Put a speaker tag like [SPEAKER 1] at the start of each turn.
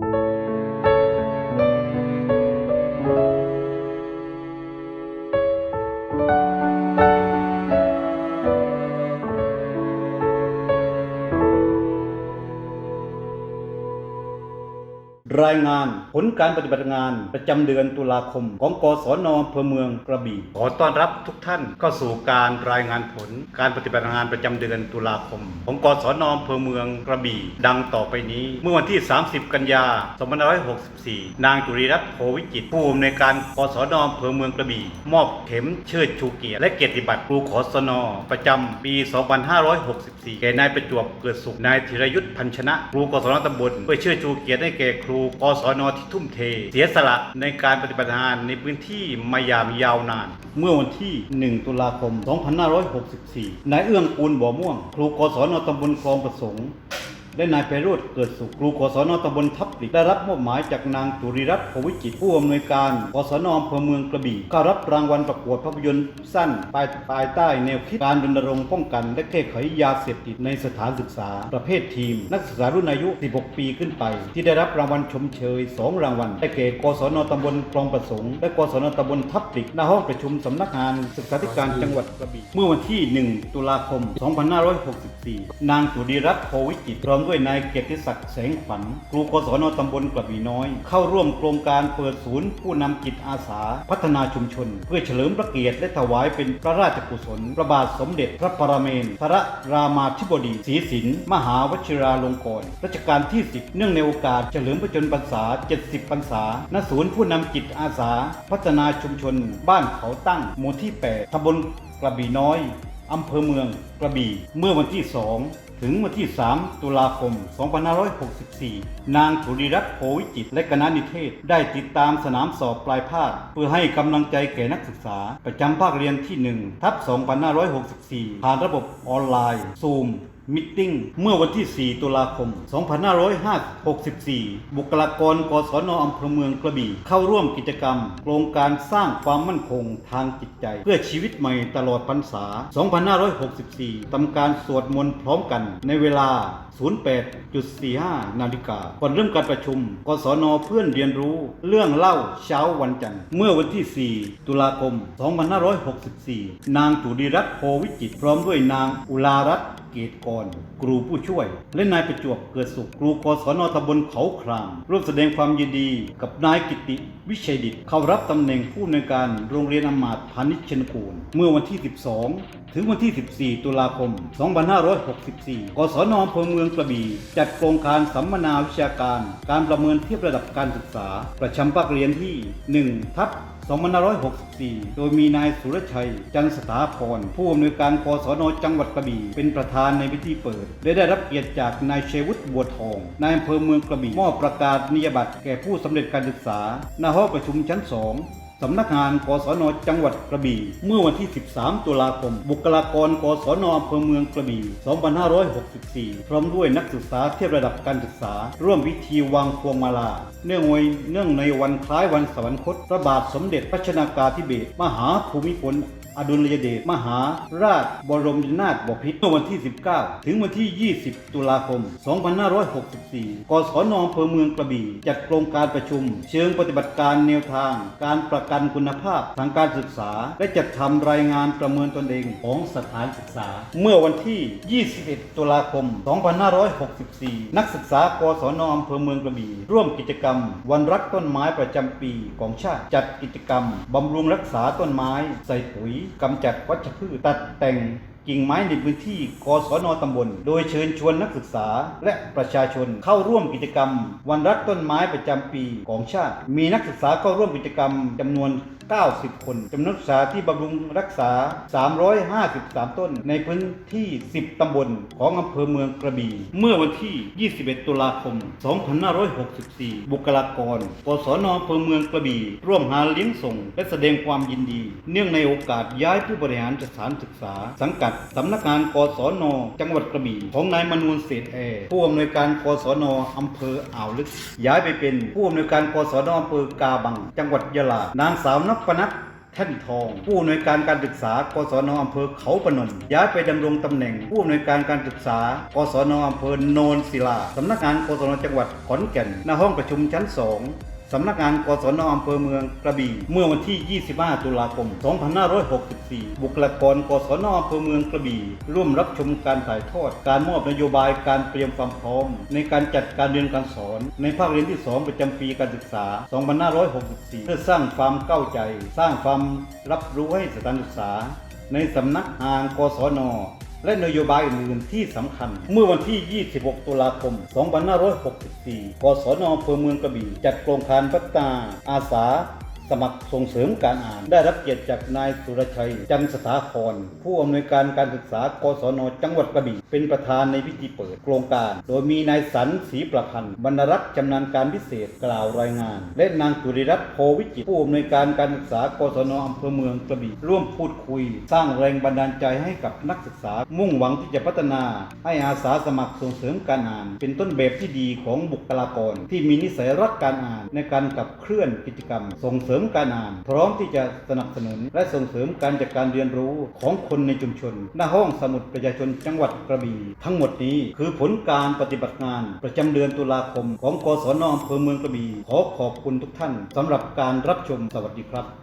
[SPEAKER 1] you รายงานผลการปฏิบัติงานประจำเดือนตุลาคม ของกศนอำเภอเมืองกระบี่ขอต้อนรับทุกท่านเข้าสู่การรายงานผลการปฏิบัติงานประจำเดือนตุลาคม ของกศนอำเภอเมืองกระบี่ ดังต่อไปนี้ เมื่อวันที่ 30 กันยา 2564 นางจุรีรัตน์โพวิจิตผู้อำนวยการกศนอำเภอเมืองกระบี่ มอบเข็มเชิดชูเกียรติและเกียรติบัตรครูขอสนประจำปี 2564 แก่นายประจวบเกิดสุขนายธีรยุทธ์พันชนะครูกศนตำบลเพื่อเชิดชูเกียรติให้แก่ครูกศนที่ทุ่มเท เสียสละในการปฏิบัติงานในพื้นที่มายามยาวนาน เมื่อวันที่ 1 ตุลาคม 2564 นายเอื้องปูนบ่อม่วง ครูกศนตำบลคลองประสงค์ และนายไพโรธเกิดสุขครูกศนตำบลทับปลิกได้รับมอบหมายจากนางจุริรัตน์โพวิจิตผู้อำนวยการกศนอำเภอเมืองกระบี่เข้ารับรางวัลประกวดภาพยนตร์สั้นภายภายใต้แนวคิดการรณรงค์ป้องกันและแก้ไขยาเสพติดในสถานศึกษา ประเภททีม นักศึกษารุ่นอายุ 16 ปีขึ้นไป ที่ได้รับรางวัลชมเชย 2 รางวัลได้แก่กศนตำบลคลองประสงค์และกศนตำบลทับปลิกหน้าห้องประชุมสำนักงานศึกษาธิการจังหวัดกระบี่เมื่อวันที่ 1 ตุลาคม 2564 นางจุริรัตน์โพวิจิตรพร้อมด้วยนายเกียรติศักดิ์แสงขวัญครูกศนตำบลกระบี่น้อย เข้าร่วมโครงการเปิดศูนย์ ผู้นำจิตอาสา พัฒนาชุมชน เพื่อเฉลิมพระเกียรติและถวายเป็นพระราชกุศลพระบาทสมเด็จพระปรเมนทรรามาธิบดีศรีสินมหาวชิราลงกรณ์รัชกาลที่ 10 เนื่องในโอกาสเฉลิมพระชนมพรรษา 70 พรรษาณศูนย์ผู้นำจิตอาสา พัฒนาชุมชน บ้านเขาตั้งหมู่ที่ 8ตำบลกระบี่น้อย อำเภอเมืองกระบี่ เมื่อวันที่ 2 ถึงวันที่ 3 ตุลาคม 2564 นางธุริรัตน์โพวิจิตและคณะนิเทศ ได้ติดตามสนามสอบปลายภาค เพื่อให้กำลังใจแก่นักศึกษา ประจำภาคเรียนที่ 1 ทับ 2564 ผ่านระบบออนไลน์ซู มมิทติ้งเมื่อวันที่ 4 ตุลาคม 2564 บุคลากรกศนอำเภอเมืองกระบี่ เข้าร่วมกิจกรรม โครงการสร้างความมั่นคงทางจิตใจ เพื่อชีวิตใหม่ตลอดพรรษา 2564 ทำการสวดมนต์พร้อมกันในเวลา 08.45 นาฬิกา ก่อนเริ่มการประชุม กศนเพื่อนเรียนรู้เรื่องเล่าเช้าวันจันทร์ เมื่อวันที่ 4 ตุลาคม 2564 นางจุริรัตน์โพวิจิตพร้อมด้วยนางอุลารัตน์ เกตกรครูผู้ช่วย และนายประจวบเกิดสุขครูกศนตำบลเขาครามร่วมแสดงความยินดีกับนายกิติวิชัยดิตเข้ารับตำแหน่งผู้อำนวยการโรงเรียนอมาตพาณิชชนกูล เมื่อวันที่ 12 ถึงวันที่ 14 ตุลาคม 2564 กศนอำเภอเมืองกระบี่จัดโครงการสัมมนาวิชาการ การประเมินเทียบระดับการศึกษา ประจำภาคเรียนที่ 1 ทับ 2564 โดยมีนายสุรชัย จันสถาพร ผู้อำนวยการกศนจังหวัดกระบี่ เป็นประธานในพิธีเปิด และได้รับเกียรติจากนายเชวุฒิบัวทอง นายอำเภอเมืองกระบี่มอบประกาศนียบัตรแก่ผู้สำเร็จการศึกษาณห้องประชุมชั้น 2 สำนักงานกศนจังหวัดกระบี่ เมื่อวันที่ 13 ตุลาคม บุคลากรกศนอำเภอเมืองกระบี่ 2564 พร้อมด้วยนักศึกษาเทียบระดับการศึกษา ร่วมพิธีวางพวงมาลา เนื่องในเนื่องในวันคล้ายวันสวรรคตพระบาทสมเด็จพระชนากาธิเบศรมหาภูมิพลอดุลยเดชมหาราชบรมนาถบพิตรเมื่อวันที่ 19 ถึงวันที่ 20 ตุลาคม 2564 กศนอำเภอเมืองกระบี่ จัดโครงการประชุม เชิงปฏิบัติการแนวทาง การประกันคุณภาพทางการศึกษา และจัดทำรายงานประเมินตนเองของสถานศึกษา เมื่อวันที่ 21 ตุลาคม 2564 นักศึกษากศนอำเภอเมืองกระบี่ร่วมกิจกรรม วันรักต้นไม้ประจำปีของชาติจัดกิจกรรมบำรุงรักษาต้นไม้ ใส่ปุ๋ยกำจัดวัชพืชตัดแต่ง กิ่งไม้ในพื้นที่กศนตำบล โดยเชิญชวนนักศึกษาและประชาชนเข้าร่วมกิจกรรม วันรักต้นไม้ประจำปีของชาติ มีนักศึกษาเข้าร่วมกิจกรรมจำนวน90 คนจำนวนนักศึกษาที่บำรุงรักษา 353 ต้น ในพื้นที่ 10 ตำบลของอำเภอเมืองกระบี่ เมื่อวันที่ 21 ตุลาคม 2564 บุคลากรกศนอำเภอเมืองกระบี่ ร่วมหาเลี้ยงส่ง และแสดงความยินดี เนื่องในโอกาสย้ายผู้บริหารสถานศึกษา สังกัดสำนักงานกศน จังหวัดกระบี่ ของนายมนูนเศษแอร์ผู้อำนวยการกศนอำเภออ่าวลึก ย้ายไปเป็นผู้อำนวยการกศนอำเภอกาบัง จังหวัดยะลานางสาวนพนัทแท่นทอง ผู้อำนวยการการศึกษากศนอำเภอเขาปนนย้ายไปดำรงตำแหน่ง ผู้อำนวยการการศึกษากศนอำเภอโนนศิลาสำนักงานกศนจังหวัดขอนแก่นณห้องประชุมชั้นสอง สำนักงานกศนอำเภอเมืองกระบี่ เมื่อวันที่ 25 ตุลาคม 2564 บุคลากรกศนอำเภอเมืองกระบี่ ร่วมรับชมการถ่ายทอด การมอบนโยบายการเตรียมความพร้อม ในการจัดการเรียนการสอน ในภาคเรียนที่ 2 ประจำปีการศึกษา 2564 เพื่อสร้างความเข้าใจ สร้างความรับรู้ให้สถานศึกษา ในสำนักงานกศน และนโยบายอื่นๆที่สำคัญ เมื่อวันที่ 26 ตุลาคม 2564กศนอำเภอเมืองกระบี่จัดโครงการพัฒนาอาสา สมัครส่งเสริมการอ่าน ได้รับเกียรติจากนายสุรชัย จันสถาครผู้อำนวยการการศึกษากศนจังหวัดกระบี่เป็นประธานในพิธีเปิดโครงการ โดยมีนายสันศรีประพันธ์บรรรักษ์ชำนาญการพิเศษกล่าวรายงาน และนางจุริรัตน์โพวิจิตรผู้อำนวยการการศึกษากศนอำเภอเมืองกระบี่ร่วมพูดคุย สร้างแรงบันดาลใจให้กับนักศึกษา มุ่งหวังที่จะพัฒนา ให้อาสาสมัครส่งเสริมการอ่าน เป็นต้นแบบที่ดีของบุคลากร ที่มีนิสัยรักการอ่านในการขับเคลื่อนกิจกรรม ส่งเสริมการอ่าน พร้อมที่จะสนับสนุน และส่งเสริมการจัดการเรียนรู้ของคนในชุมชน หน้าห้องสมุดประชาชนจังหวัดกระบี่ทั้งหมดนี้คือผลการปฏิบัติงาน ประจำเดือนตุลาคม ของกศนอำเภอเมืองกระบี่ขอขอบคุณทุกท่านสำหรับการรับชมสวัสดีครับ